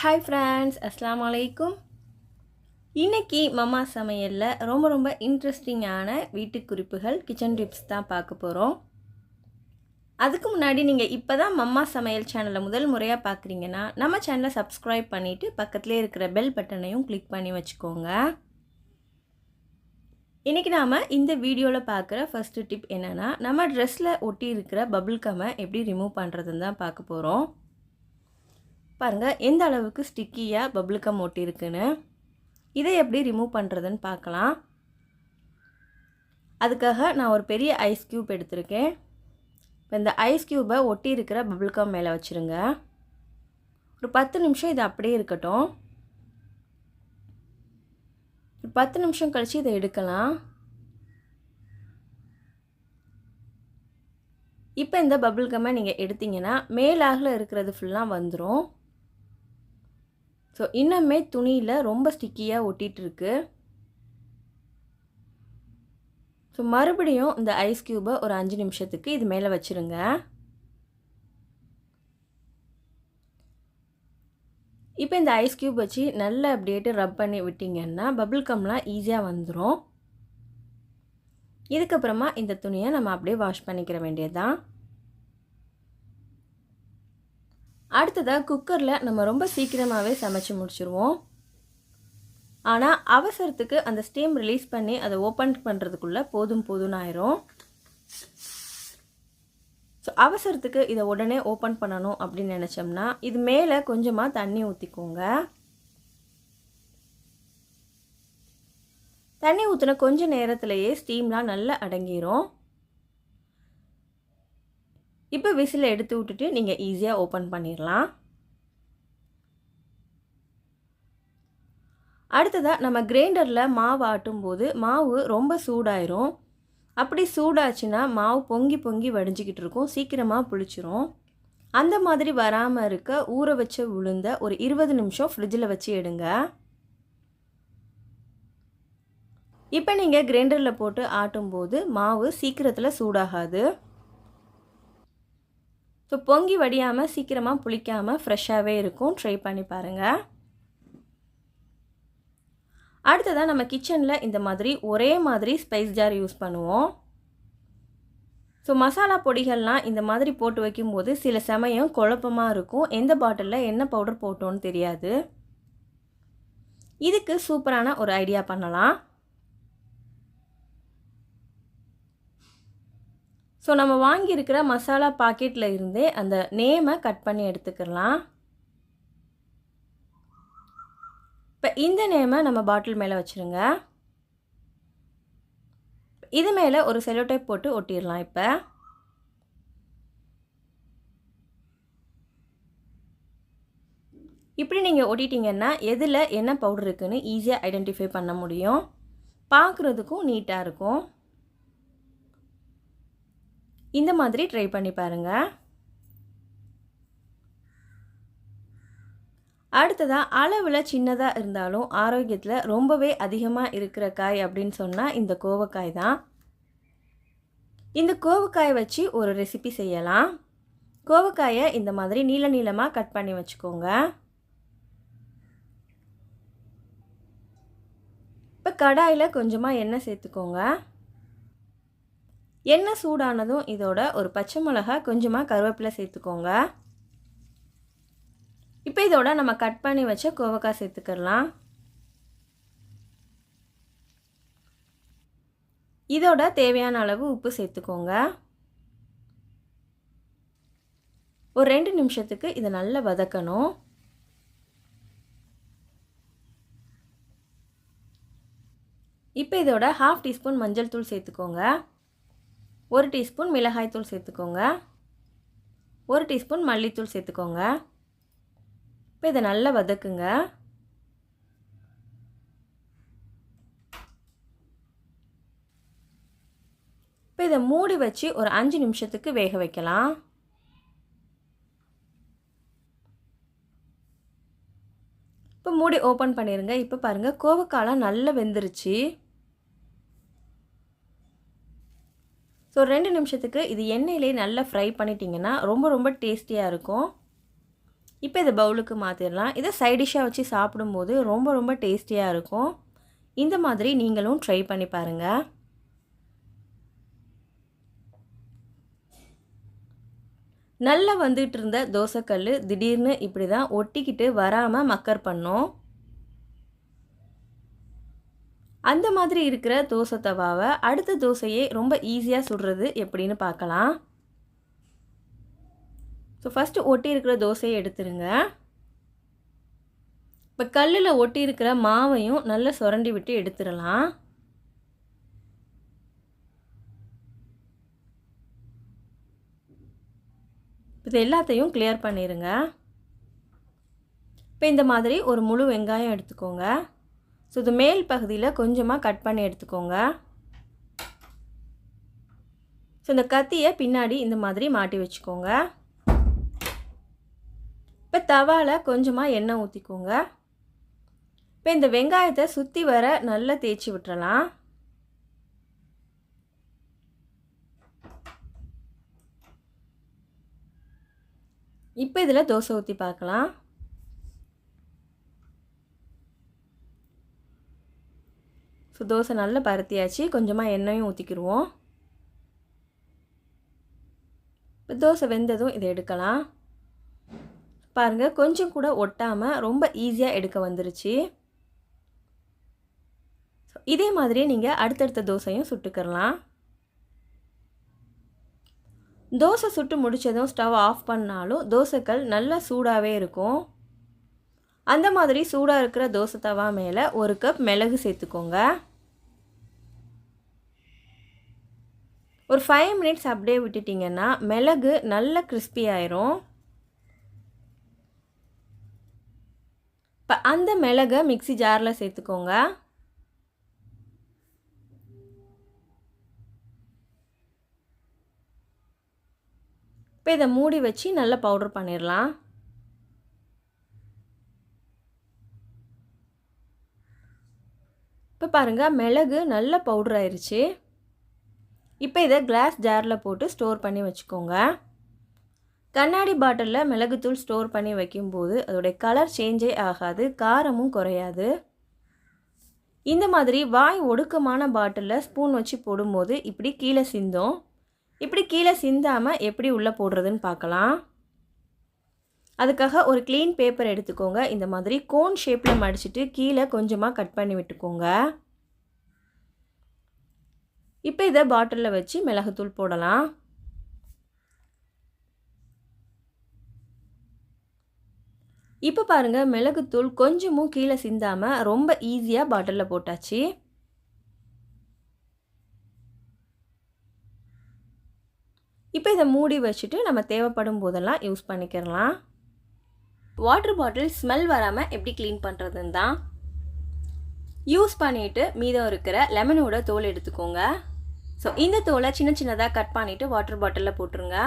Hi friends அஸ்லாம் அலைக்கும் இன்றைக்கி மம்மா சமையலில் ரொம்ப ரொம்ப இன்ட்ரெஸ்டிங்கான வீட்டு குறிப்புகள் கிச்சன் டிப்ஸ் தான் பார்க்க போகிறோம் அதுக்கு முன்னாடி நீங்கள் இப்போ தான் மம்மா சமையல் சேனலை முதல் முறையாக பார்க்குறீங்கன்னா நம்ம சேனலை சப்ஸ்கிரைப் பண்ணிவிட்டு பக்கத்துலேயே இருக்கிற பெல் பட்டனையும் கிளிக் பண்ணி வச்சுக்கோங்க. இன்றைக்கி நாம் இந்த வீடியோவில் பார்க்குற ஃபஸ்ட்டு டிப் என்னென்னா நம்ம ட்ரெஸ்ஸில் ஒட்டி இருக்கிற பபுள் கம்மை எப்படி ரிமூவ் பண்ணுறதுன்னு தான் பார்க்க போகிறோம் பாருங்கள் எந்த அளவுக்கு ஸ்டிக்கியாக பபிள் கம் ஒட்டியிருக்குன்னு இதை எப்படி ரிமூவ் பண்ணுறதுன்னு பார்க்கலாம். அதுக்காக நான் ஒரு பெரிய ஐஸ் க்யூப் எடுத்திருக்கேன். இப்போ இந்த ஐஸ் க்யூப்பை ஒட்டி இருக்கிற பபுள்கம் மேலே வச்சுருங்க. ஒரு பத்து நிமிஷம் இது அப்படியே இருக்கட்டும். ஒரு பத்து நிமிஷம் கழித்து இதை எடுக்கலாம். இப்போ இந்த பபுள்கம்மை நீங்கள் எடுத்தீங்கன்னா மேலாகில் இருக்கிறது ஃபுல்லாக வந்துடும் ஸோ இன்னுமே துணியில் ரொம்ப ஸ்டிக்கியாக ஒட்டிகிட்டு இருக்குது ஸோ மறுபடியும் இந்த ஐஸ் க்யூபை ஒரு அஞ்சு நிமிஷத்துக்கு இது மேலே வச்சுருங்க. இப்போ இந்த ஐஸ் க்யூப் வச்சு நல்லா அப்படியேட்டு ரப் பண்ணி விட்டிங்கன்னா பபிள் கம்லாம் ஈஸியாக வந்துடும் இதுக்கப்புறமா இந்த துணியை நம்ம அப்படியே வாஷ் பண்ணிக்கிற வேண்டியது தான் அடுத்ததாக குக்கரில் நம்ம ரொம்ப சீக்கிரமாகவே சமைச்சு முடிச்சிருவோம். ஆனால் அவசரத்துக்கு அந்த ஸ்டீம் ரிலீஸ் பண்ணி அதை ஓப்பன் பண்ணுறதுக்குள்ளே போதும் போதும்னு ஆயிரும். ஸோ அவசரத்துக்கு இதை உடனே ஓப்பன் பண்ணணும் அப்படின்னு நினச்சோம்னா இது மேலே கொஞ்சமாக தண்ணி ஊற்றிக்கோங்க தண்ணி ஊற்றின கொஞ்சம் நேரத்திலேயே ஸ்டீம்லாம் நல்லா அடங்கிரும். இப்போ விசில் எடுத்து விட்டுட்டு நீங்கள் ஈஸியாக ஓப்பன் பண்ணிடலாம் அடுத்ததாக நம்ம கிரைண்டரில் மாவு ஆட்டும்போது மாவு ரொம்ப சூடாயிரும். அப்படி சூடாச்சுன்னா மாவு பொங்கி பொங்கி வடிஞ்சிக்கிட்டு இருக்கும். சீக்கிரமாக புளிச்சிரும். அந்த மாதிரி வராமல் இருக்க ஊற வச்ச உளுந்த ஒரு இருபது நிமிஷம் ஃப்ரிட்ஜில் வச்சு எடுங்க. இப்போ நீங்கள் கிரைண்டரில் போட்டு ஆட்டும்போது மாவு சீக்கிரத்தில் சூடாகாது. ஸோ பொங்கி வடியாமல் சீக்கிரமாக புளிக்காமல் ஃப்ரெஷ்ஷாகவே இருக்கும். ட்ரை பண்ணி பாருங்கள் அடுத்ததாக நம்ம கிச்சனில் இந்த மாதிரி ஒரே மாதிரி ஸ்பைஸ் ஜார் யூஸ் பண்ணுவோம். ஸோ மசாலா பொடிகள்லாம் இந்த மாதிரி போட்டு வைக்கும்போது சில சமயம் குழப்பமாக இருக்கும். எந்த பாட்டிலில் என்ன பவுடர் போட்டோன்னு தெரியாது. இதுக்கு சூப்பரான ஒரு ஐடியா பண்ணலாம். ஸோ நம்ம வாங்கியிருக்கிற மசாலா பாக்கெட்டில் இருந்தே அந்த நேமை கட் பண்ணி எடுத்துக்கலாம். இப்போ இந்த நேமை நம்ம பாட்டில் மேலே வச்சுருங்க. இது மேலே ஒரு செலோடைப் போட்டு ஒட்டிடலாம் இப்போ. இப்படி நீங்கள் ஒட்டிட்டீங்கன்னா எதில் என்ன பவுடர் இருக்குதுன்னு ஈஸியாக ஐடென்டிஃபை பண்ண முடியும். பார்க்குறதுக்கும் நீட்டாக இருக்கும். இந்த மாதிரி ட்ரை பண்ணி பாருங்கள் அடுத்ததாக அளவில் சின்னதாக இருந்தாலும் ஆரோக்கியத்தில் ரொம்பவே அதிகமாக இருக்கிற காய் அப்படின்னு சொன்னால் இந்த கோவக்காய் தான். இந்த கோவக்காயை வச்சு ஒரு ரெசிபி செய்யலாம். கோவக்காயை இந்த மாதிரி நீள நீளமாக கட் பண்ணி வச்சுக்கோங்க. இப்போ கடாயில் கொஞ்சமாக எண்ணெய் சேர்த்துக்கோங்க. எண்ணெய் சூடானதும் இதோட ஒரு பச்சை மிளகா கொஞ்சமாக கருவேப்பிலை சேர்த்துக்கோங்க. இப்போ இதோட நம்ம கட் பண்ணி வச்ச கோவக்காய் சேர்த்துக்கலாம். இதோட தேவையான அளவு உப்பு சேர்த்துக்கோங்க. ஒரு ரெண்டு நிமிஷத்துக்கு இதை நல்லா வதக்கணும். இப்போ இதோட ஹாஃப் டீஸ்பூன் மஞ்சள் தூள் சேர்த்துக்கோங்க. ஒரு டீஸ்பூன் மிளகாய்த்தூள் சேர்த்துக்கோங்க. ஒரு டீஸ்பூன் மல்லித்தூள் சேர்த்துக்கோங்க. இப்போ இதை நல்லா வதக்குங்க. இப்போ இதை மூடி வச்சு ஒரு அஞ்சு நிமிஷத்துக்கு வேக வைக்கலாம். இப்போ மூடி ஓப்பன் பண்ணிடுங்க இப்போ பாருங்கள் கோவக்காலாம் நல்லா வெந்துருச்சு. ஸோ ரெண்டு நிமிஷத்துக்கு இது எண்ணெயிலே நல்லா ஃப்ரை பண்ணிட்டீங்கன்னா ரொம்ப ரொம்ப டேஸ்டியாக இருக்கும். இப்போ இதை பவுலுக்கு மாற்றிடலாம் இதை சைடிஷ்ஷாக வச்சு சாப்பிடும்போது ரொம்ப ரொம்ப டேஸ்டியாக இருக்கும். இந்த மாதிரி நீங்களும் ட்ரை பண்ணி பாருங்கள் நல்லா வந்துட்டு இருந்த தோசைக்கல் திடீர்னு இப்படி தான் ஒட்டிக்கிட்டு வராமல் மக்கர் பண்ணோம். அந்த மாதிரி இருக்கிற தோசை தவாவை அடுத்த தோசையே ரொம்ப ஈஸியாக சுடுறது எப்படின்னு பார்க்கலாம். ஸோ ஃபஸ்ட்டு ஒட்டி இருக்கிற தோசையை எடுத்துருங்க. இப்போ கல்லில் ஒட்டி இருக்கிற மாவையும் நல்லா சுரண்டி விட்டு எடுத்துடலாம். இது எல்லாத்தையும் கிளியர் பண்ணிடுங்க இப்போ இந்த மாதிரி ஒரு முழு வெங்காயம் எடுத்துக்கோங்க. ஸோ இது மேல் பகுதியில் கொஞ்சமாக கட் பண்ணி எடுத்துக்கோங்க. ஸோ இந்த கத்தியை பின்னாடி இந்த மாதிரி மாட்டி வச்சுக்கோங்க. இப்போ தவாவில் கொஞ்சமாக எண்ணெய் ஊற்றிக்கோங்க இப்போ இந்த வெங்காயத்தை சுற்றி வர நல்லா தேய்ச்சி விட்டுறலாம். இப்போ இதில் தோசை ஊற்றி பார்க்கலாம். ஸோ தோசை நல்லா பருத்தியாச்சு. கொஞ்சமாக எண்ணெயும் ஊற்றிக்கிடுவோம் இப்போ தோசை வெந்ததும் இதை எடுக்கலாம். பாருங்கள் கொஞ்சம் கூட ஒட்டாமல் ரொம்ப ஈஸியாக எடுக்க வந்துருச்சு. இதே மாதிரி நீங்கள் அடுத்தடுத்த தோசையும் சுட்டுக்கிறலாம் தோசை சுட்டு முடித்ததும் ஸ்டவ் ஆஃப் பண்ணாலும் தோசைக்கல் நல்லா சூடாகவே இருக்கும். அந்த மாதிரி சூடாக இருக்கிற தோசை தவா மேலே ஒரு கப் மிளகு சேர்த்துக்கோங்க. ஒரு ஃபைவ் மினிட்ஸ் அப்படியே விட்டுட்டிங்கன்னா மிளகு நல்ல கிறிஸ்பி ஆயிரும். இப்போ அந்த மிளகை மிக்சி ஜாரில் சேர்த்துக்கோங்க. இப்போ இதை மூடி வச்சு நல்லா பவுடர் பண்ணிடலாம் இப்போ பாருங்கள் மிளகு நல்ல பவுடர் ஆயிடுச்சு இப்போ இதை கிளாஸ் ஜாரில் போட்டு ஸ்டோர் பண்ணி வச்சுக்கோங்க. கண்ணாடி பாட்டிலில் மிளகுத்தூள் ஸ்டோர் பண்ணி வைக்கும்போது அதோடைய கலர் சேஞ்சே ஆகாது காரமும் குறையாது. இந்த மாதிரி வாய் ஒடுக்கமான பாட்டிலில் ஸ்பூன் வச்சு போடும்போது இப்படி கீழே சிந்தும். இப்படி கீழே சிந்தாமல் எப்படி உள்ளே போடுறதுன்னு பார்க்கலாம். அதுக்காக ஒரு க்ளீன் பேப்பர் எடுத்துக்கோங்க. இந்த மாதிரி கோன் ஷேப்பில் மடிச்சுட்டு கீழே கொஞ்சமாக கட் பண்ணி விட்டுக்கோங்க. இப்போ இதை பாட்டிலில் வச்சு மிளகுத்தூள் போடலாம். இப்போ பாருங்கள் மிளகுத்தூள் கொஞ்சமும் கீழே சிந்தாமல் ரொம்ப ஈஸியாக பாட்டிலில் போட்டாச்சு. இப்போ இதை மூடி வச்சுட்டு நம்ம தேவைப்படும் போதெல்லாம் யூஸ் பண்ணிக்கிறலாம் வாட்டர் பாட்டில் ஸ்மெல் வராமல் எப்படி க்ளீன் பண்ணுறதுன்னு தான். யூஸ் பண்ணிவிட்டு மீதம் இருக்கிற லெமனோட தோல் எடுத்துக்கோங்க. ஸோ இந்த தோலை சின்ன சின்னதாக கட் பண்ணிவிட்டு வாட்டர் பாட்டிலில் போட்டுருங்க.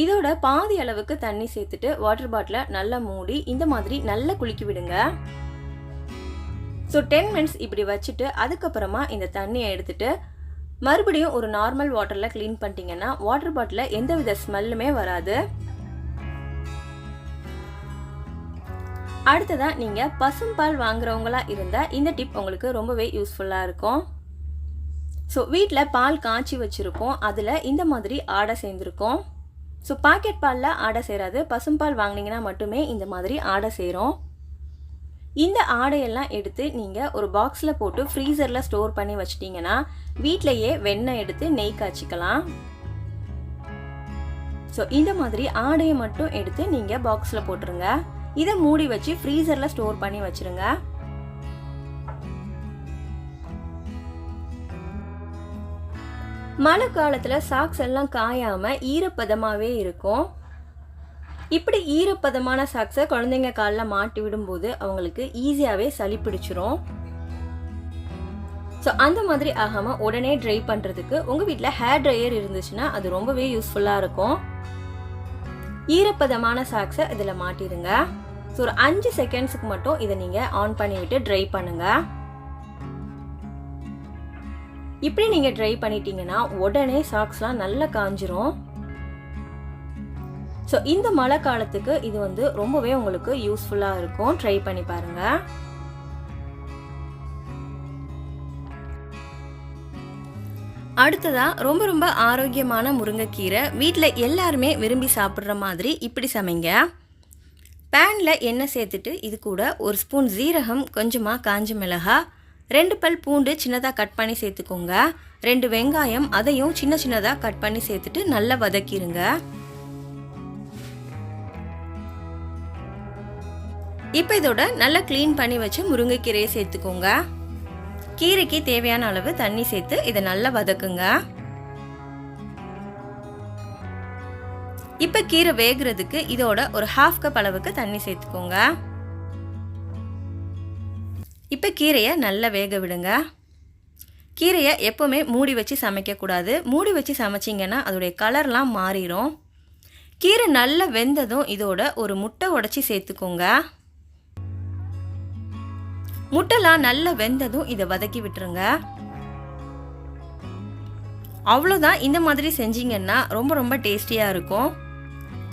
இதோட பாதி அளவுக்கு தண்ணி சேர்த்துட்டு வாட்டர் பாட்டிலை நல்லா மூடி இந்த மாதிரி நல்லா குளிக்க விடுங்க. ஸோ டென் மினிட்ஸ் இப்படி வச்சுட்டு அதுக்கப்புறமா இந்த தண்ணியை எடுத்துட்டு மறுபடியும் ஒரு நார்மல் வாட்டரில் க்ளீன் பண்ணிட்டீங்கன்னா வாட்டர் பாட்டிலில் எந்த வித ஸ்மெல்லுமே வராது. அடுத்ததாக நீங்கள் பசும்பால் வாங்குறவங்களா இருந்தால் இந்த டிப் உங்களுக்கு ரொம்பவே யூஸ்ஃபுல்லாக இருக்கும். ஸோ வீட்டில் பால் காய்ச்சி வச்சுருக்கோம். அதில் இந்த மாதிரி ஆடை சேர்ந்துருக்கோம். ஸோ பாக்கெட் பாலில் ஆடை சேராது பசும்பால் வாங்கினீங்கன்னா மட்டுமே இந்த மாதிரி ஆடை சேரும் இந்த ஆடையெல்லாம் எடுத்து நீங்கள் ஒரு பாக்ஸில் போட்டு ஃப்ரீசரில் ஸ்டோர் பண்ணி வச்சிட்டிங்கன்னா வீட்டிலையே வெண்ணெய் எடுத்து நெய் காய்ச்சிக்கலாம். ஸோ இந்த மாதிரி ஆடையை மட்டும் எடுத்து நீங்கள் பாக்ஸில் போட்டுருங்க. இதை மூடி வச்சு ஃப்ரீசரில் ஸ்டோர் பண்ணி வச்சுருங்க. மழை காலத்தில் சாக்ஸ் எல்லாம் காயாமல் ஈரப்பதமாகவே இருக்கும். இப்படி ஈரப்பதமான சாக்ஸை குழந்தைங்க காலில் மாட்டி விடும்போது அவங்களுக்கு ஈஸியாகவே சளி பிடிச்சிரும். ஸோ அந்த மாதிரி ஆகாமல் உடனே ட்ரை பண்ணுறதுக்கு உங்கள் வீட்டில் ஹேர் ட்ரையர் இருந்துச்சுன்னா அது ரொம்பவே யூஸ்ஃபுல்லாக இருக்கும். ஈரப்பதமான சாக்ஸை இதில் மாட்டிடுங்க. ஸோ ஒரு அஞ்சு செகண்ட்ஸுக்கு மட்டும் இதை நீங்கள் ஆன் பண்ணிவிட்டு ட்ரை பண்ணுங்கள் இப்படி நீங்கள் ட்ரை பண்ணிட்டீங்கன்னா உடனே சாக்ஸ்லாம் நல்லா காஞ்சிரும். ஸோ இந்த மழை காலத்துக்கு இது வந்து ரொம்பவே உங்களுக்கு யூஸ்ஃபுல்லாக இருக்கும். ட்ரை பண்ணி பாருங்கள் அடுத்ததாக ரொம்ப ரொம்ப ஆரோக்கியமான முருங்கைக்கீரை. வீட்டில் எல்லாருமே விரும்பி சாப்பிட்ற மாதிரி இப்படி சமைங்க. பேனில் எண்ணெய் சேர்த்துட்டு இது கூட ஒரு ஸ்பூன் ஜீரகம் கொஞ்சமாக காஞ்ச மிளகாய் ரெண்டு பல் பூண்டு சின்னதாக கட் பண்ணி சேர்த்துக்கோங்க. ரெண்டு வெங்காயம் அதையும் சின்ன சின்னதாக கட் பண்ணி சேர்த்துட்டு நல்லா வதக்கிடுங்க இப்போ இதோட நல்லா க்ளீன் பண்ணி வச்சு முருங்கைக்கீரையை சேர்த்துக்கோங்க. கீரைக்கு தேவையான அளவு தண்ணி சேர்த்து இதை நல்லா வதக்குங்க. இப்போ கீரை வேகிறதுக்கு இதோட ஒரு ஹாஃப் கப் அளவுக்கு தண்ணி சேர்த்துக்கோங்க. இப்போ கீரையை நல்லா வேக விடுங்க. கீரையை எப்போவுமே மூடி வச்சு சமைக்கக்கூடாது. மூடி வச்சு சமைச்சிங்கன்னா அதோடைய கலர்லாம் மாறிடும் கீரை நல்லா வெந்ததும் இதோட ஒரு முட்டை உடச்சி சேர்த்துக்கோங்க. முட்டைலாம் நல்லா வெந்ததும் இதை வதக்கி விட்டுருங்க. அவ்வளோதான் இந்த மாதிரி செஞ்சிங்கன்னா ரொம்ப ரொம்ப டேஸ்டியாக இருக்கும்.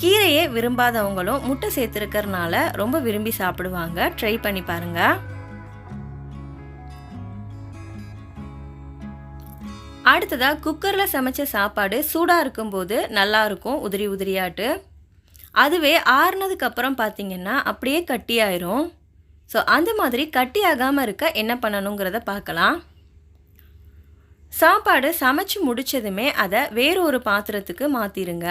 கீரையே விரும்பாதவங்களும் முட்டை சேர்த்துருக்கறனால ரொம்ப விரும்பி சாப்பிடுவாங்க. ட்ரை பண்ணி பாருங்கள் அடுத்ததாக குக்கரில் சமைச்ச சாப்பாடு சூடாக இருக்கும்போது நல்லா இருக்கும் உதிரி உதிரியாட்டு. அதுவே ஆறுனதுக்கப்புறம் பார்த்திங்கன்னா பார்த்தீங்கன்னா அப்படியே கட்டியாயிரும் ஸோ அந்த மாதிரி கட்டி ஆகாமல் இருக்க என்ன பண்ணணுங்கிறத பார்க்கலாம் சாப்பாடு சமைச்சு முடித்ததுமே அதை வேறு ஒரு பாத்திரத்துக்கு மாற்றிடுங்க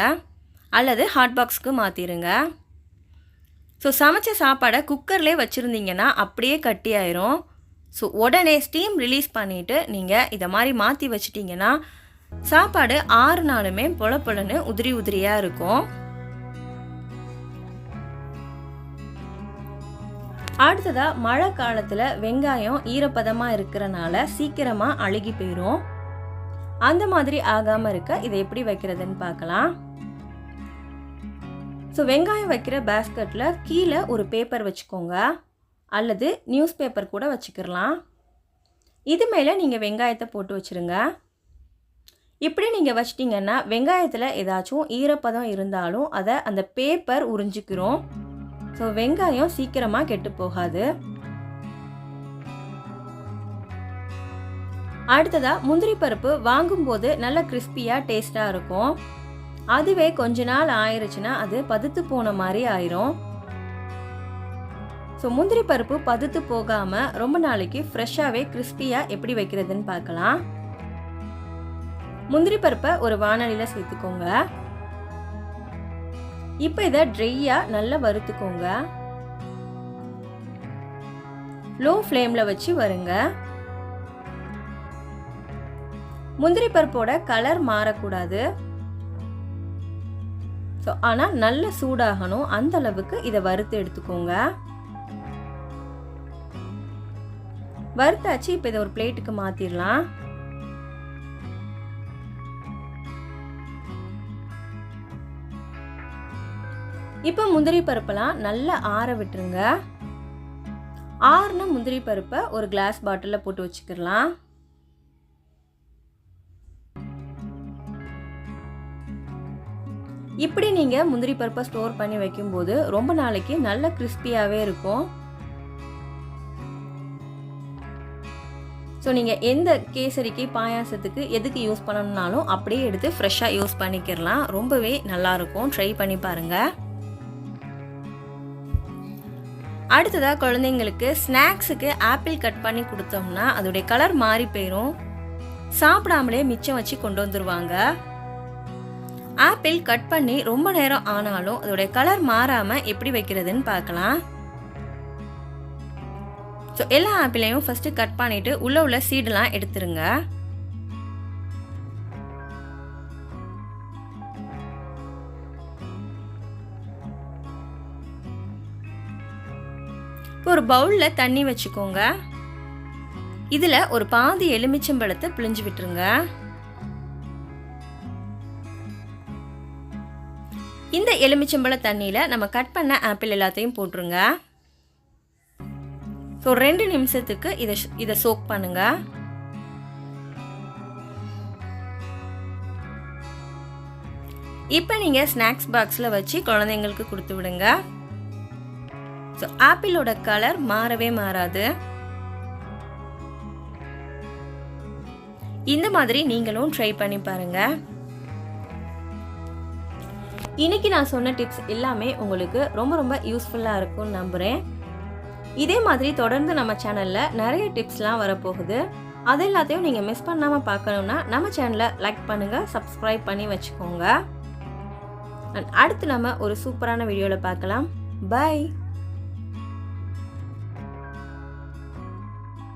அல்லது ஹாட் பாக்ஸ்க்கு மாற்றிடுங்க ஸோ சமைச்ச சாப்பாடை குக்கர்லேயே வச்சுருந்தீங்கன்னா அப்படியே கட்டி ஆயிரும். ஸோ உடனே ஸ்டீம் ரிலீஸ் பண்ணிவிட்டு நீங்கள் இதை மாதிரி மாற்றி வச்சிட்டிங்கன்னா சாப்பாடு ஆறு நாளுமே பொல பொலன்னு உதிரி உதிரியாக இருக்கும். அடுத்ததாக மழை காலத்தில் வெங்காயம் ஈரப்பதமாக இருக்கிறனால சீக்கிரமாக அழுகி போயிடும் அந்த மாதிரி ஆகாமல் இருக்க இதை எப்படி வைக்கிறதுன்னு பார்க்கலாம். ஸோ வெங்காயம் வைக்கிற பேஸ்கட்டில் கீழே ஒரு பேப்பர் வச்சுக்கோங்க. அல்லது நியூஸ் பேப்பர் கூட வச்சுக்கிடலாம் இது மேலே நீங்கள் வெங்காயத்தை போட்டு வச்சுருங்க. இப்படி நீங்கள் வச்சிட்டிங்கன்னா வெங்காயத்தில் ஏதாச்சும் ஈரப்பதம் இருந்தாலும் அதை அந்த பேப்பர் உறிஞ்சிக்கிறோம். ஸோ வெங்காயம் சீக்கிரமாக கெட்டு போகாது. அடுத்ததாக முந்திரி பருப்பு வாங்கும்போது நல்ல கிறிஸ்பியாக டேஸ்ட்டாக இருக்கும். அதுவே கொஞ்ச நாள் ஆயிருச்சுன்னா அது பதுத்து போன மாதிரி ஆயிரும். ஸோ முந்திரி பருப்பு பதுத்து போகாமல் ரொம்ப நாளைக்கு ஃப்ரெஷ்ஷாகவே கிறிஸ்பியாக எப்படி வைக்கிறதுன்னு பார்க்கலாம். முந்திரி பருப்பை ஒரு வானலியில் சேர்த்துக்கோங்க. இப்போ இதை ட்ரையாக நல்லா வறுத்துக்கோங்க. லோ ஃப்ளேமில் வச்சு வருங்க. முந்திரி பருப்போட கலர் மாறக்கூடாது. ஸோ ஆனால் நல்ல சூடாகணும். அந்த அளவுக்கு இதை வறுத்து எடுத்துக்கோங்க. வறுத்தாச்சு இப்போ இதை ஒரு பிளேட்டுக்கு மாற்றிடலாம் இப்போ முந்திரி பருப்பெல்லாம் நல்லா ஆற விட்டுருங்க. ஆறுன முந்திரி பருப்பை ஒரு கிளாஸ் பாட்டிலில் போட்டு வச்சுக்கிடலாம். இப்படி நீங்கள் முந்திரி பருப்பை ஸ்டோர் பண்ணி வைக்கும்போது ரொம்ப நாளைக்கு நல்ல கிறிஸ்பியாகவே இருக்கும். ஸோ நீங்கள் எந்த கேசரிக்கு பாயாசத்துக்கு எதுக்கு யூஸ் பண்ணணும்னாலும் அப்படியே எடுத்து ஃப்ரெஷ்ஷாக யூஸ் பண்ணிக்கிறலாம் ரொம்பவே நல்லாயிருக்கும் ட்ரை பண்ணி பாருங்கள் அடுத்ததாக குழந்தைங்களுக்கு ஸ்நாக்ஸுக்கு ஆப்பிள் கட் பண்ணி கொடுத்தோம்னா அதோடைய கலர் மாறி போயிடும் சாப்பிடாமலே மிச்சம் வச்சு கொண்டு வந்துடுவாங்க ஆப்பிள் கட் பண்ணி ரொம்ப நேரம் ஆனாலும் அதோடைய கலர் மாறாமல் எப்படி வைக்கிறதுன்னு பார்க்கலாம். ஸோ எல்லா ஆப்பிளையும் ஃபஸ்ட்டு கட் பண்ணிவிட்டு உள்ளே உள்ள சீடெல்லாம் எடுத்துருங்க. இப்போ ஒரு பவுலில் தண்ணி வச்சுக்கோங்க. இதில் ஒரு பாதி எலுமிச்சம்பழத்தை பிழிஞ்சு விட்டுருங்க. இந்த எலுமிச்சம்பழ தண்ணியில் நம்ம கட் பண்ண ஆப்பிள் எல்லாத்தையும் போட்டுருங்க. ஸோ ரெண்டு நிமிஷத்துக்கு இதை இதை சோக் பண்ணுங்க. இப்போ நீங்கள் ஸ்நாக்ஸ் பாக்ஸில் வச்சு குழந்தைங்களுக்கு கொடுத்து விடுங்க. ஸோ ஆப்பிளோட கலர் மாறவே மாறாது. இந்த மாதிரி நீங்களும் ட்ரை பண்ணி பாருங்கள் இன்னைக்கு நான் சொன்ன டிப்ஸ் எல்லாமே உங்களுக்கு ரொம்ப ரொம்ப யூஸ்ஃபுல்லாக இருக்கும்னு நம்புகிறேன் இதே மாதிரி தொடர்ந்து நம்ம சேனலில் நிறைய டிப்ஸ்லாம் வரப்போகுது. அது எல்லாத்தையும் நீங்கள் மிஸ் பண்ணாமல் பார்க்கணுன்னா நம்ம சேனலை லைக் பண்ணுங்கள் சப்ஸ்கிரைப் பண்ணி வச்சுக்கோங்க. அண்ட் அடுத்து நம்ம ஒரு சூப்பரான வீடியோவில் பார்க்கலாம். பை